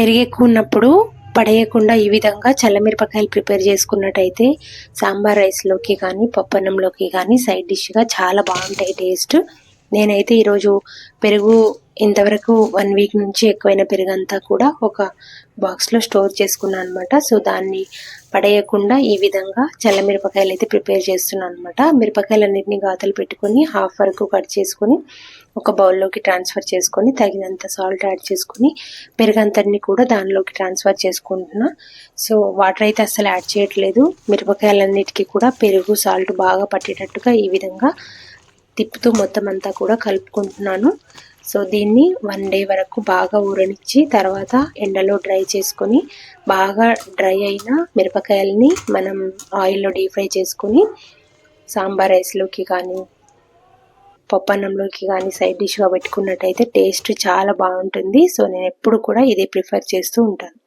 పెరిగెక్కున్నప్పుడు పడేయకుండా ఈ విధంగా చల్లమిరపకాయలు ప్రిపేర్ చేసుకున్నట్టయితే సాంబార్ రైస్లోకి కానీ పప్పన్నంలోకి కానీ సైడ్ డిష్గా చాలా బాగుంటాయి టేస్ట్. నేనైతే ఈరోజు పెరుగు ఇంతవరకు వన్ వీక్ నుంచి ఎక్కువైన పెరుగు అంతా కూడా ఒక బాక్స్లో స్టోర్ చేసుకున్నాను అనమాట సో దాన్ని పడేయకుండా ఈ విధంగా చల్లమిరపకాయలు అయితే ప్రిపేర్ చేస్తున్నాను అనమాట మిరపకాయలన్నింటినీ గాతలు పెట్టుకొని హాఫ్ వరకు కట్ చేసుకొని ఒక బౌల్లోకి ట్రాన్స్ఫర్ చేసుకొని తగినంత సాల్ట్ యాడ్ చేసుకొని పెరుగంతటిని కూడా దానిలోకి ట్రాన్స్ఫర్ చేసుకుంటున్నా. సో వాటర్ అయితే అస్సలు యాడ్ చేయట్లేదు. మిరపకాయలన్నిటికీ కూడా పెరుగు సాల్ట్ బాగా పట్టేటట్టుగా ఈ విధంగా తిప్పుతూ మొత్తం అంతా కూడా కలుపుకుంటున్నాను. సో దీన్ని వన్ డే వరకు బాగా ఊరనిచ్చి తర్వాత ఎండలో డ్రై చేసుకొని బాగా డ్రై అయిన మిరపకాయలని మనం ఆయిల్లో డీప్ ఫ్రై చేసుకొని సాంబార్ రైస్లోకి కానీ పప్పన్నంలోకి కానీ సైడ్ డిష్గా పెట్టుకున్నట్టయితే టేస్ట్ చాలా బాగుంటుంది. సో నేను ఎప్పుడు కూడా ఇదే ప్రిఫర్ చేస్తూ ఉంటాను.